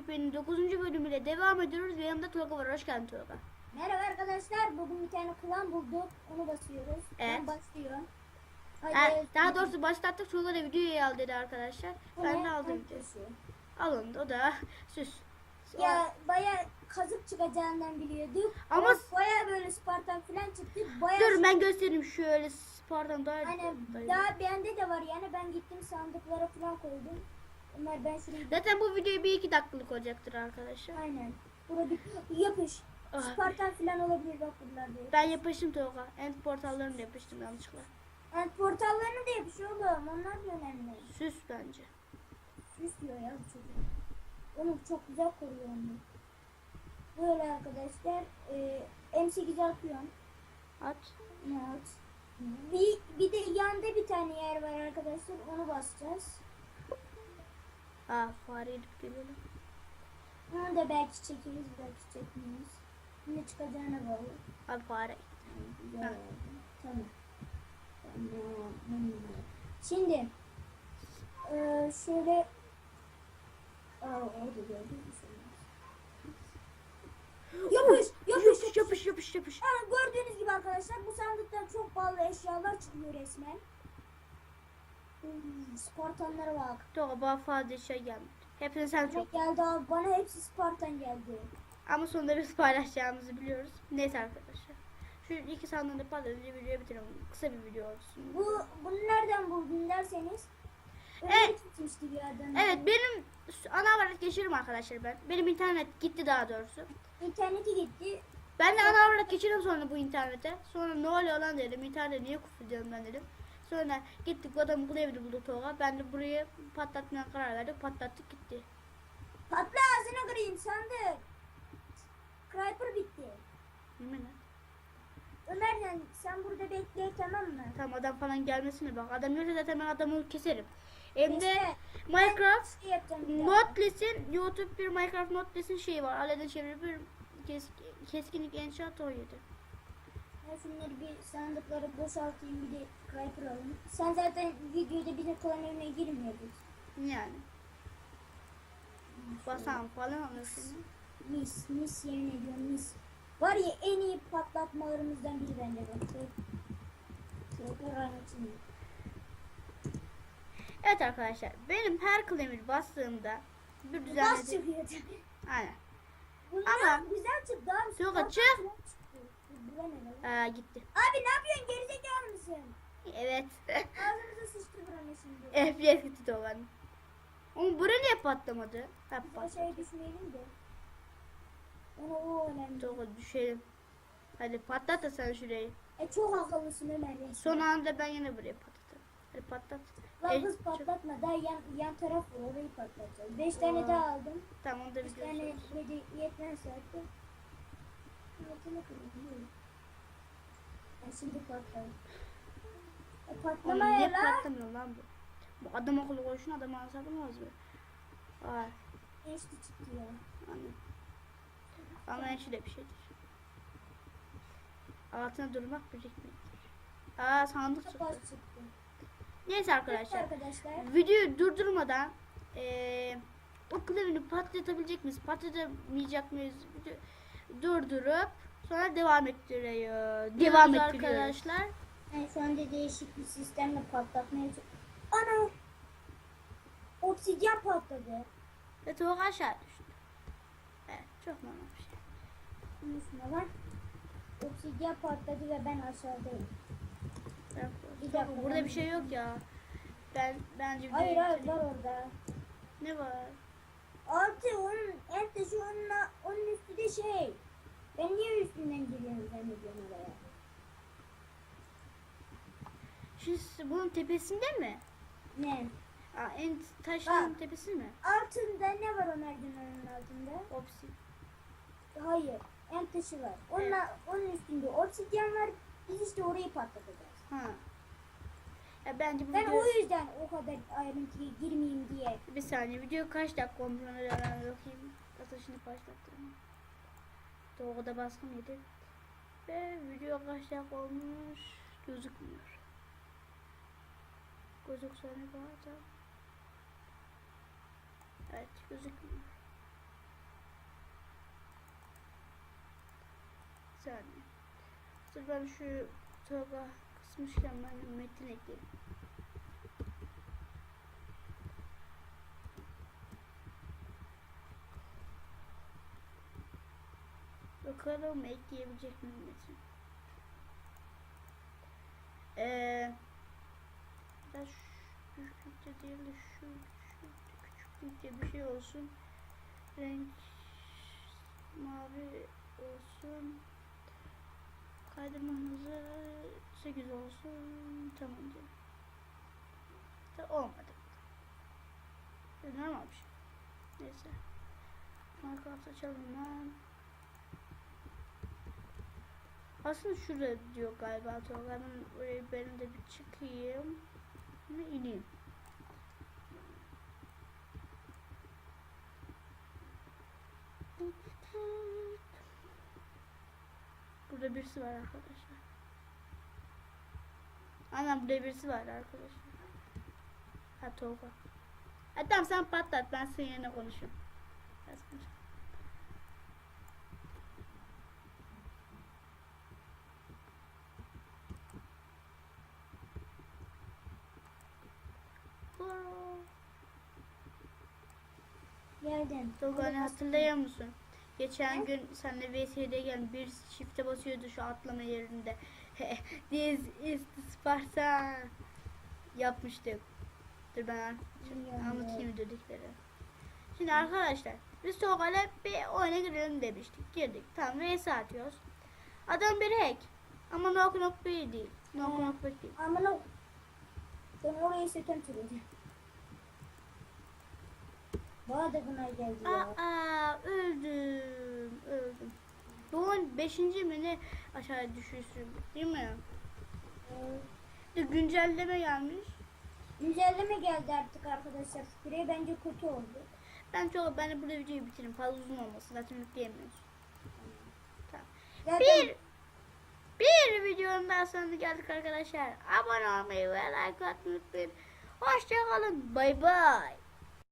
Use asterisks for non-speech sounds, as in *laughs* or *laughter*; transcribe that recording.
RP'nin 9. bölümüyle devam ediyoruz ve yanında Tolga var. Hoş geldin Tolga. Merhaba arkadaşlar. Bugün bir tane klan bulduk. Onu basıyoruz. Evet. Ben başlıyor. Hadi. Ha, daha doğrusu başlattık. Tolga da videoyu al dedi arkadaşlar. Bu Ben ne? de aldım. Hangisi? Alın o da *laughs* süs. Ya baya kazık çıkacağından biliyorduk. Ama- baya böyle Spartan falan çıktı. Baya Dur ben göstereyim şöyle pardon daha Hani daha bende de var yani ben gittim sandıklara falan koydum. Onlar ben şuraya Zaten bu video bir iki dakikalık olacaktır arkadaşlar. Aynen. Burada yapış. Ah. Spartan falan olabilir bak buralarda. Ben yapıştım Tolga. End portallarını da yapıştım yanlışlıkla. Yani portallarını da yapış oğlum. Onlar da önemli. Süs bence. Süs diyor ya bu çocuk. Onu çok güzel koruyor onu. Böyle arkadaşlar. E, M8 atıyorum. At. Evet. Bir, bir de yanda bir tane yer var arkadaşlar. Onu basacağız. Aa fare edip gelelim. Onu da belki çekeriz belki çekmeyiz. Ne çıkacağına bağlı. Abi fare. Güzel oldu. Tamam. Şimdi eee şöyle Aa, orada gördün mü sen? Yapış, yapış, Yapış yapış yapış yapış. Ha, gördüğünüz gibi arkadaşlar bu sandıktan çok pahalı eşyalar çıkıyor resmen. Hmm, Spartanlara bak. Bana fazla şey gelmedi. Hepsini sen çok. geldi abi bana hepsi Spartan geldi. Ama sonunda biz paylaşacağımızı biliyoruz. Neyse arkadaşlar. Şu iki sandığını patlatınca videoyu bitirelim. Kısa bir video olsun. Bu bunu nereden buldun derseniz. Evet. Evet benim ana olarak geçiyorum arkadaşlar ben. Benim internet gitti daha doğrusu. İnterneti gitti. Ben de ana olarak geçiyorum sonra bu internete. Sonra ne oluyor lan dedim. İnternete niye ediyorum ben dedim. Sonra gittik bu adamı bu evde bulduk Tolga. Ben de burayı patlatmaya karar verdik. Patlattık gitti. Patla ağzına kırayım sandık. Creeper bitti. Yemin et. Ömercan sen burada bekle tamam mı? Tamam adam falan gelmesine bak. Adam yoksa zaten ben adamı keserim. Hem de Neyse, Minecraft şey. Notless'in YouTube bir Minecraft Notless'in şeyi var. Aleden çeviri bir kes, keskinlik enşaat 17. Ben şunları bir sandıkları boşaltayım bir de alayım. Sen zaten videoda bizim klan evine girmiyordun. Yani. Basan falan anlıyorsun. Mis, mis yemin ediyorum mis. Var ya en iyi patlatmalarımızdan biri bence bu. Evet arkadaşlar benim her klemir bastığımda bir Bas düzenledi. çıkıyor tabii. Aynen. Bunlar Ama- güzel çıktı Spartan çık. Aa gitti. Abi ne yapıyorsun gerizekalı mısın? Evet. Ağzımıza sıçtı buranın şimdi. FPS gitti dolan. Ama bura niye patlamadı? Ha Biz patladı. aşağıya düşmeyelim de. Ona o önemli. Dolan düşelim. Hadi patlat da sen şurayı. E çok akıllısın Ömer ya. Son anda ben yine buraya patlatırım. Hadi patlat. Lan E, kız çok- patlatma. Daha yan, yan taraf var. Orayı patlatacağız. Beş tane Aa. daha aldım. Tamam da Beş video tane çekeriz. dedi yetmez zaten. Ben şimdi patlar. E Oğlum patlama niye ya lan. patlamıyor lan bu? Bu adam akıllı koşun adam anlatamaz mı? Aa, Geçti çıktı ya. anladım. Ama en de bir şeydir. Altına durmak birikmektir. Aa sandık çıktı. Çıktı. Neyse Evet arkadaşlar. arkadaşlar. Videoyu durdurmadan eee o klavyeni patlatabilecek miyiz? Patlatamayacak mıyız? Video- Durdurup sonra devam ettiriyor. Devam ettiriyor. Arkadaşlar. Yani şu anda değişik bir sistemle patlatmaya. Ana! Obsidyen patladı. Ve tavuk aşağı düştü. Evet çok normal bir şey. Bunun üstüne var. Obsidyen patladı ve ben aşağıdayım. Ben- Bir dakika, Burada ben- bir şey yok ya. Ben bence Hayır hayır var orada. Ne var? Altı onun en de şu onunla, onun üstü de şey. Ben niye üstünden giriyorum zannediyorum oraya. Şu bunun tepesinde mi? Ne? Aa, en taşların Bak. tepesi mi? Altında ne var Ömer Günler'in altında? Opsi. Hayır. En taşı var. Onunla, onun üstünde obsidyen var. Biz işte orayı patlatacağız. Ha. Ya bence bu Ben video... o yüzden o kadar ayrıntıya girmeyeyim diye. Bir saniye video kaç dakika olmuş ona göre ben bakayım. Atışını başlattım. Doğuda baskın yedi. Ve video kaç olmuş gözükmüyor. Gözükse ne bazen. Evet gözükmüyor. Saniye. Dur ben şu toga kısmışken ben metin ekleyeyim. Bakalım ekleyebilecek miyim metin? Eee biraz büyüklükte değil de şu, şu küçüklükte bir şey olsun. Renk mavi olsun. Kaydırma hızı 8 olsun. Tamam diyelim. Da olmadı. Normal bir şey. Neyse. Minecraft açalım hemen. Aslında şurada diyor galiba Tolga. Ben oraya ben de bir çıkayım. Ve ineyim. Burada birisi var arkadaşlar. Anam burada birisi var arkadaşlar. Ha Tolga. Ha tamam sen patlat ben senin yerine konuşuyorum. Biraz. Geldim. Tolga hani hatırlıyor musun? Geçen gün senle VS'de gelen bir çifte basıyordu şu atlama yerinde. *laughs* This is the Sparta yapmıştık. Dur ben anlatayım dedikleri. Şimdi arkadaşlar biz Tolga'yla bir oyuna girelim demiştik. Girdik. Tamam VS atıyoruz. Adam bir hack. Ama no knock bir değil. No knock bir değil. Aman o. Ben orayı söken türedi. Bana da buna geldi ya. Aa öldüm. Öldüm. Bu oyun 5. mi ne aşağı düşürsün değil mi? De güncelleme gelmiş. güncelleme geldi artık arkadaşlar. Sprey bence kötü oldu. Ben çok ben de burada videoyu bitireyim. Fazla uzun olmasın. Zaten yükleyemiyoruz. Tamam. Zaten Bir bir videonun daha sonuna geldik arkadaşlar. Abone olmayı ve like atmayı unutmayın. Hoşçakalın. Bay bay.